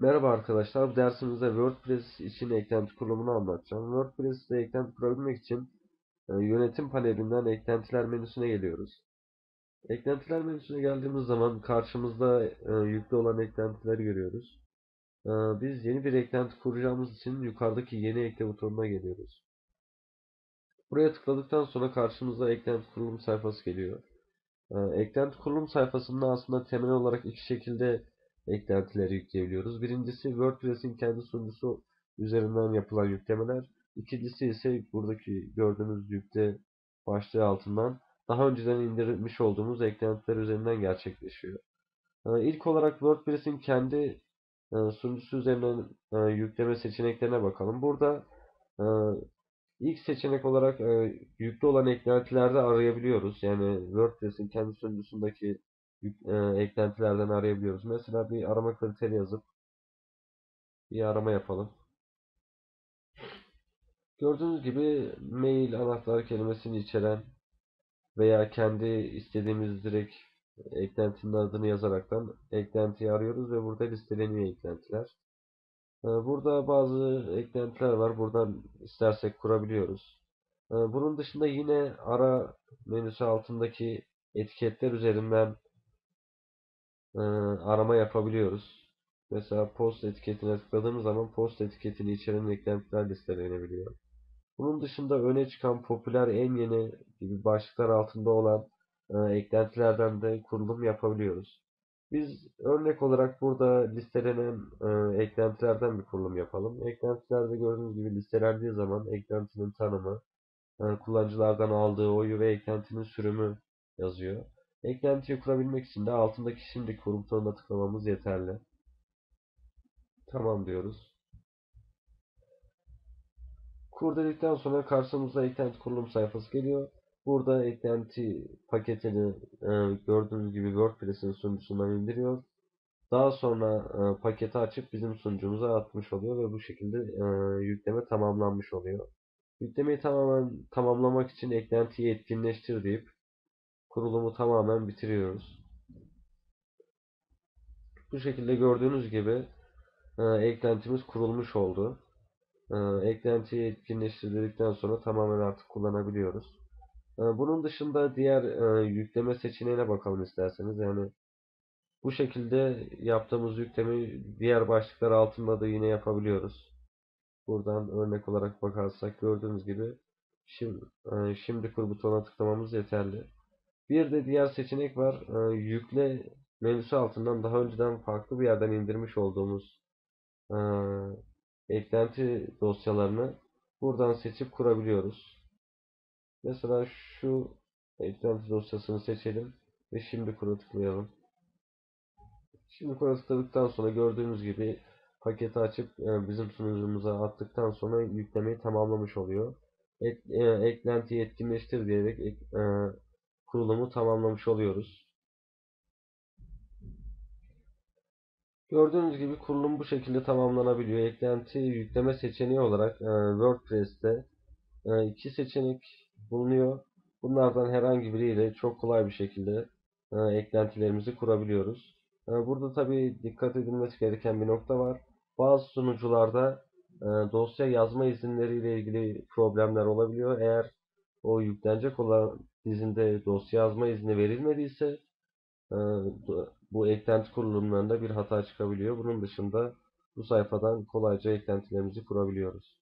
Merhaba arkadaşlar, bu dersimizde WordPress için eklenti kurulumunu anlatacağım. WordPress'te eklenti kurabilmek için e, yönetim panelinden eklentiler menüsüne geliyoruz. Eklentiler menüsüne geldiğimiz zaman karşımızda e, yüklü olan eklentileri görüyoruz. E, biz yeni bir eklenti kuracağımız için yukarıdaki yeni ekle butonuna geliyoruz. Buraya tıkladıktan sonra karşımıza eklenti kurulum sayfası geliyor. Eklenti kurulum sayfasında aslında temel olarak iki şekilde eklentileri yükleyebiliyoruz. Birincisi WordPress'in kendi sunucusu üzerinden yapılan yüklemeler. İkincisi ise buradaki gördüğünüz yükle başlığı altından daha önceden indirmiş olduğumuz eklentiler üzerinden gerçekleşiyor. Ee, İlk olarak WordPress'in kendi e, sunucusu üzerinden e, yükleme seçeneklerine bakalım. Burada e, ilk seçenek olarak yüklü olan eklentilerde arayabiliyoruz. Yani WordPress'in kendi sunucusundaki e, eklentilerden arayabiliyoruz. Mesela bir arama kriteri yazıp bir arama yapalım. Gördüğünüz gibi mail anahtar kelimesini içeren veya kendi istediğimiz direkt eklentinin adını yazaraktan eklentiyi arıyoruz ve burada listeleniyor eklentiler. E, burada bazı eklentiler var. Buradan istersek kurabiliyoruz. E, bunun dışında yine ara menüsü altındaki etiketler üzerinden e, arama yapabiliyoruz. Mesela post etiketine tıkladığımız zaman post etiketini içeren eklentiler listelenebiliyor. Bunun dışında öne çıkan popüler en yeni gibi başlıklar altında olan e, eklentilerden de kurulum yapabiliyoruz. Biz örnek olarak burada listelenen e, eklentilerden bir kurulum yapalım. Eklentilerde gördüğünüz gibi listelendiği zaman eklentinin tanımı, e, kullanıcılardan aldığı oyu ve eklentinin sürümü yazıyor. Eklentiyi kurabilmek için de altındaki şimdi kur butonuna tıklamamız yeterli. Tamam diyoruz. Kur dedikten sonra karşımıza eklenti kurulum sayfası geliyor. Burada eklenti paketini e, gördüğünüz gibi WordPress'in sunucusundan indiriyor. Daha sonra e, paketi açıp bizim sunucumuza atmış oluyor ve bu şekilde e, yükleme tamamlanmış oluyor. Yüklemeyi tamamen tamamlamak için eklentiyi etkinleştir deyip kurulumu tamamen bitiriyoruz. Bu şekilde gördüğünüz gibi e, eklentimiz kurulmuş oldu. E, eklentiyi etkinleştirdikten sonra tamamen artık kullanabiliyoruz. E, bunun dışında diğer e, yükleme seçeneğine bakalım isterseniz. Yani bu şekilde yaptığımız yüklemeyi diğer başlıklar altında da yine yapabiliyoruz. Buradan örnek olarak bakarsak gördüğünüz gibi şimdi, e, şimdi kur butonuna tıklamamız yeterli. Bir de diğer seçenek var. E, yükle menüsü altından daha önceden farklı bir yerden indirmiş olduğumuz e, eklenti dosyalarını buradan seçip kurabiliyoruz. Mesela şu eklenti dosyasını seçelim ve şimdi kura tıklayalım. Şimdi kura tıkladıktan sonra gördüğünüz gibi paketi açıp e, bizim sunucumuza attıktan sonra yüklemeyi tamamlamış oluyor. Ek, e, eklentiyi etkinleştir diyerek ek, e, kurulumu tamamlamış oluyoruz. Gördüğünüz gibi kurulum bu şekilde tamamlanabiliyor. Eklenti yükleme seçeneği olarak e, WordPress'te e, iki seçenek bulunuyor. Bunlardan herhangi biriyle çok kolay bir şekilde e, eklentilerimizi kurabiliyoruz. Burada tabi dikkat edilmesi gereken bir nokta var. Bazı sunucularda dosya yazma izinleriyle ilgili problemler olabiliyor. Eğer o yüklenecek olan dizinde dosya yazma izni verilmediyse e, bu eklenti kurulumlarında bir hata çıkabiliyor. Bunun dışında bu sayfadan kolayca eklentilerimizi kurabiliyoruz.